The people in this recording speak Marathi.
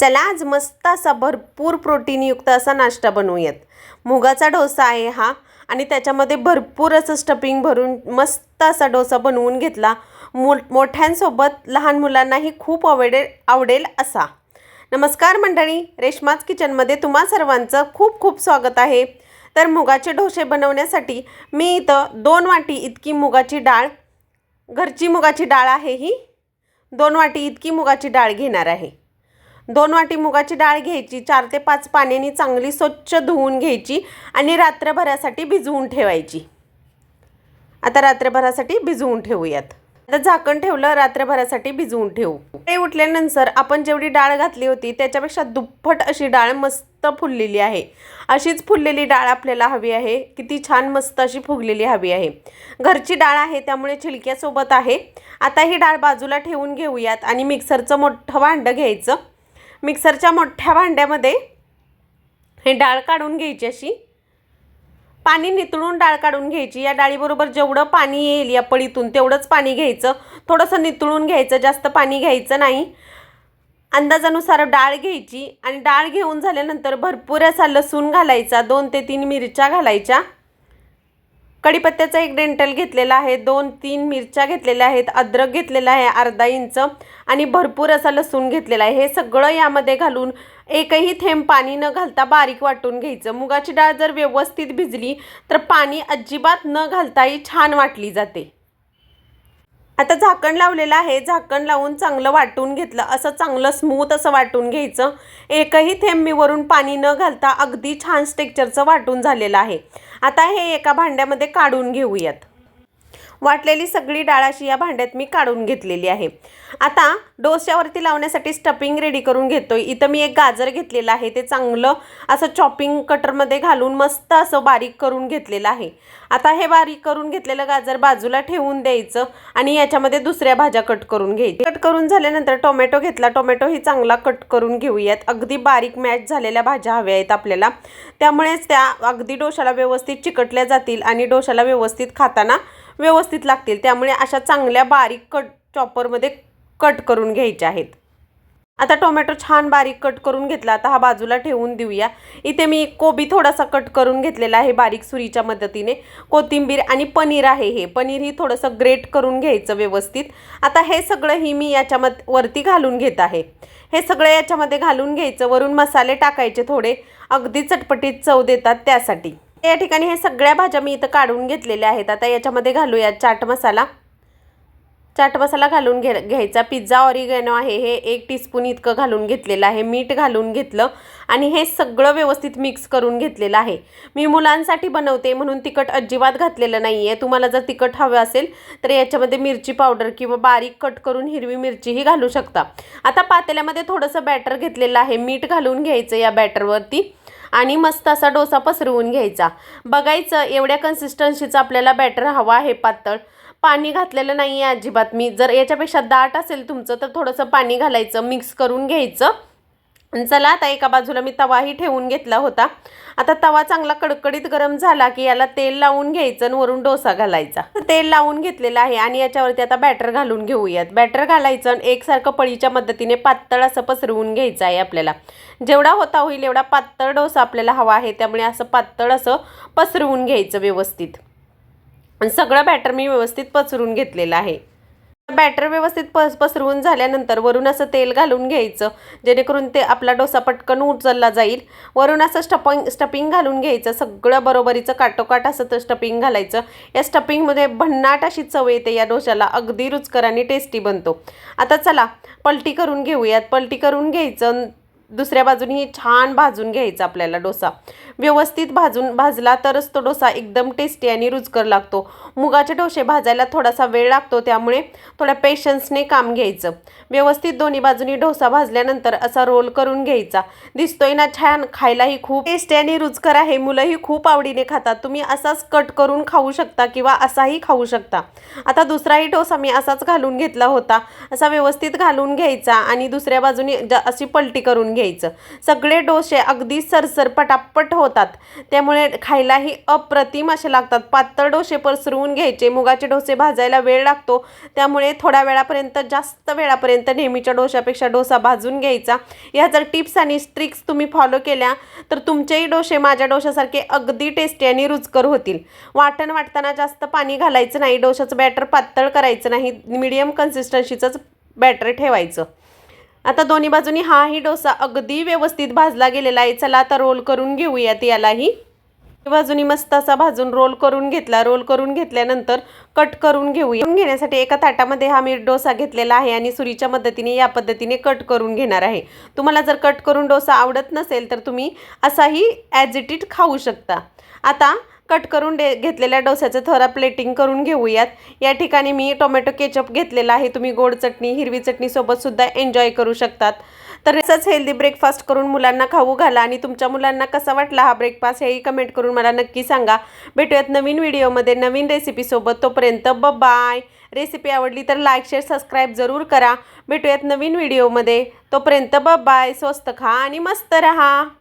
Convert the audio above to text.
चला आज मस्त असा भरपूर प्रोटीनयुक्त असा नाश्ता बनवूयात. मुगाचा डोसा आहे हा आणि त्याच्यामध्ये भरपूर असं स्टफिंग भरून मस्त असा डोसा बनवून घेतला. मो मोठ्यांसोबत लहान मुलांनाही खूप आवडेल आवडेल असा. नमस्कार मंडळी रेश्माच किचनमध्ये तुम्हा सर्वांचं खूप खूप स्वागत आहे. तर मुगाचे डोसे बनवण्यासाठी मी इथं दोन वाटी इतकी मुगाची डाळ घरची मुगाची डाळ आहे ही. दोन वाटी इतकी मुगाची डाळ घेणार आहे. दोन वाटी मुगाची डाळ घ्यायची चार ते पाच पाण्याने चांगली स्वच्छ धुवून घ्यायची आणि रात्रभरासाठी भिजवून ठेवायची. आता रात्रभरासाठी भिजवून ठेवूयात. आता झाकण ठेवलं रात्रभरासाठी भिजवून ठेवू. ते उठल्यानंतर आपण जेवढी डाळ घातली होती त्याच्यापेक्षा दुप्पट अशी डाळ मस्त फुललेली आहे. अशीच फुललेली डाळ आपल्याला हवी आहे. किती छान मस्त अशी फुगलेली हवी आहे. घरची डाळ आहे त्यामुळे छिलक्यासोबत आहे. आता ही डाळ बाजूला ठेवून घेऊयात आणि मिक्सरचं मोठं भांडं घ्यायचं. मिक्सरच्या मोठ्या भांड्यामध्ये हे डाळ काढून घ्यायची अशी. पाणी नितळून डाळ काढून घ्यायची. या डाळीबरोबर जेवढं पाणी येईल या पळीतून तेवढंच पाणी घ्यायचं. थोडंसं नितळून घ्यायचं जास्त पाणी घ्यायचं नाही. अंदाजानुसार डाळ घ्यायची आणि डाळ घेऊन झाल्यानंतर भरपूर असा लसूण घालायचा दोन ते तीन मिरच्या घालायच्या. कढीपत्त्याचा एक डेंटल घेतलेला आहे दोन तीन मिरच्या घेतलेल्या आहेत अद्रक घेतलेला आहे अर्धा इंच आणि भरपूर असा लसूण घेतलेला आहे. हे सगळं यामध्ये घालून एकही थेंब पाणी न घालता बारीक वाटून घ्यायचं. मुगाची डाळ जर व्यवस्थित भिजली तर पाणी अजिबात न घालताही छान वाटली जाते. आता झाकण लावलेलं आहे. झाकण लावून चांगलं वाटून घेतलं. असं चांगलं स्मूथ असं वाटून घ्यायचं. एकही थेंब मी वरून पाणी न घालता अगदी छान स्टेक्चरचं वाटून झालेलं आहे. आता हे एका भांड्यामध्ये काढून घेऊयात. वाटलेली सगळी डाळ अशी या भांड्यात मी काढून घेतलेली आहे. आता डोश्यावरती लावण्यासाठी स्टफिंग रेडी करून घेतोय. इथं मी एक गाजर घेतलेलं आहे. ते चांगलं असं चॉपिंग कटरमध्ये घालून मस्त असं बारीक करून घेतलेलं आहे. आता हे बारीक करून घेतलेलं गाजर बाजूला ठेवून द्यायचं आणि याच्यामध्ये दुसऱ्या भाज्या कट करून घ्यायची कट करून झाल्यानंतर टोमॅटो घेतला. टोमॅटो ही चांगला कट करून घेऊयात. अगदी बारीक मॅच झालेल्या भाज्या हव्या आहेत आपल्याला. त्यामुळेच त्या अगदी डोशाला व्यवस्थित चिकटल्या जातील आणि डोशाला व्यवस्थित खाताना व्यवस्थित लागतील. त्यामुळे अशा चांगल्या बारीक कट चॉपरमध्ये कट करून घ्यायच्या आहेत. आता टोमॅटो छान बारीक कट करून घेतला. आता हा बाजूला ठेवून देऊया. इथे मी कोबी थोडासा कट करून घेतलेला आहे बारीक सुरीच्या मदतीने. कोथिंबीर आणि पनीर आहे हे. पनीर ही थोडंसं ग्रेट करून घ्यायचं व्यवस्थित. आता हे सगळं ही मी याच्यामध्ये वरती घालून घेत आहे. हे सगळं याच्यामध्ये घालून घ्यायचं. वरून मसाले टाकायचे थोडे. अगदी चटपटीत चव देतात त्यासाठी. या ठिकाणी हे सगळ्या भाज्या मी इथं काढून घेतलेल्या आहेत. आता याच्यामध्ये घालूया चाट मसाला. चाट मसाला घालून घे घ्यायचा. पिझ्झा ऑरिगॅनो आहे. हे एक टीस्पून इतकं घालून घेतलेलं आहे. मीठ घालून घेतलं आणि हे सगळं व्यवस्थित मिक्स करून घेतलेलं आहे. मी मुलांसाठी बनवते म्हणून तिखट अजिबात घातलेलं नाही आहे तुम्हाला जर तिखट हवं असेल तर याच्यामध्ये मिरची पावडर किंवा बारीक कट करून हिरवी मिरचीही घालू शकता. आता पातेल्यामध्ये थोडंसं बॅटर घेतलेलं आहे. मीठ घालून घ्यायचं या बॅटरवरती. आणि मस्त असा डोसा पसरवून घ्यायचा. बघायचं एवढ्या कन्सिस्टन्सीचा आपल्याला बॅटर हवा आहे पातळ. पाणी घातलेलं नाही आहे अजिबात. मी जर याच्यापेक्षा दाट असेल तुमचं तर थोडंसं पाणी घालायचं मिक्स करून घ्यायचं. चला आता एका बाजूला मी तवाही ठेवून घेतला होता. आता तवा चांगला कडकडीत गरम झाला की याला तेल लावून घ्यायचं आणि वरून डोसा घालायचा. तेल लावून घेतलेलं आहे आणि याच्यावरती आता बॅटर घालून घेऊयात. बॅटर घालायचं आणि एकसारखं पळीच्या मदतीने पातळ असं पसरवून घ्यायचं आहे आपल्याला. जेवढा होता होईल एवढा पातळ डोसा आपल्याला हवा आहे त्यामुळे असं पातळ असं पसरवून घ्यायचं व्यवस्थित. आणि सगळं बॅटर मी व्यवस्थित पसरून घेतलेलं आहे. बॅटर व्यवस्थित पस पसरवून झाल्यानंतर वरून असं तेल घालून घ्यायचं. जेणेकरून ते आपला डोसा पटकन उचलला जाईल. वरून असं स्टपिंग स्टपिंग घालून घ्यायचं. सगळं बरोबरीचं काटोकाट असं तर स्टपिंग घालायचं. या स्टपिंगमध्ये भन्नाट अशी चव येते या डोशाला. अगदी रुचकर आणि टेस्टी बनतो. आता चला पलटी करून घेऊयात. पलटी करून घ्यायचं. दुसऱ्या बाजूने छान भाजून घ्यायचा आपल्याला डोसा. व्यवस्थित भाजून भाजला तरच तो डोसा एकदम टेस्टी आणि रुचकर लागतो. मुगाचे डोसे भाजायला थोडासा वेळ लागतो त्यामुळे थोड्या पेशन्सने काम घ्यायचं. व्यवस्थित दोन्ही बाजूनी डोसा भाजल्यानंतर असा रोल करून घ्यायचा. दिसतोय ना छान? खायलाही खूप टेस्टी आणि रुचकर आहे. मुलंही खूप आवडीने खातात. तुम्ही असाच कट करून खाऊ शकता किंवा असाही खाऊ शकता. आता दुसराही डोसा मी असाच घालून घेतला होता. असा व्यवस्थित घालून घ्यायचा आणि दुसऱ्या बाजूनी ज अशी पलटी करून घ्यायचं. सगळे डोसे अगदी सरसर पटापट होतात. त्यामुळे खायलाही अप्रतिम असे लागतात. पातळ डोसे पसरवून घ्यायचे. मुगाचे डोसे भाजायला वेळ लागतो. त्यामुळे थोड्या वेळापर्यंत जास्त वेळापर्यंत नेहमीच्या डोशापेक्षा डोसा भाजून घ्यायचा. ह्या जर टिप्स आणि ट्रिक्स तुम्ही फॉलो केल्या तर तुमचेही डोसे माझ्या डोशासारखे अगदी टेस्टी आणि रुचकर होतील. वाटण वाटताना जास्त पाणी घालायचं नाही. डोशाचं बॅटर पातळ करायचं नाही. मिडियम कन्सिस्टन्सीचंच बॅटर ठेवायचं. आता दोन्ही बाजूनी हाही डोसा अगदी व्यवस्थित भाजला गेलेला आहे. चला आता रोल करून घेऊयात यालाही. बाजूनी मस्त असा भाजून रोल करून घेतला. रोल करून घेतल्यानंतर कट करून घेऊया. घेण्यासाठी एका ताटामध्ये हा मी डोसा घेतलेला आहे आणि सुरीच्या मदतीने या पद्धतीने कट करून घेणार आहे. तुम्हाला जर कट करून डोसा आवडत नसेल तर तुम्ही असाही ॲज इट इट खाऊ शकता. आता कट करून डे घेतलेल्या डोस्याचं थोडा प्लेटिंग करून घेऊयात. या ठिकाणी मी टोमॅटो केचप घेतलेला आहे. तुम्ही गोड चटणी हिरवी चटणीसोबत सुद्धा एन्जॉय करू शकतात. तर असंच हेल्दी ब्रेकफास्ट करून मुलांना खाऊ घाला आणि तुमच्या मुलांना कसा वाटला हा ब्रेकफास्ट हेही कमेंट करून मला नक्की सांगा. भेटूयात नवीन व्हिडिओमध्ये नवीन रेसिपीसोबत तोपर्यंत ब बाय रेसिपी आवडली तर लाईक शेअर सबस्क्राईब जरूर करा. भेटूयात नवीन व्हिडिओमध्ये तोपर्यंत ब बाय स्वस्त खा आणि मस्त रहा.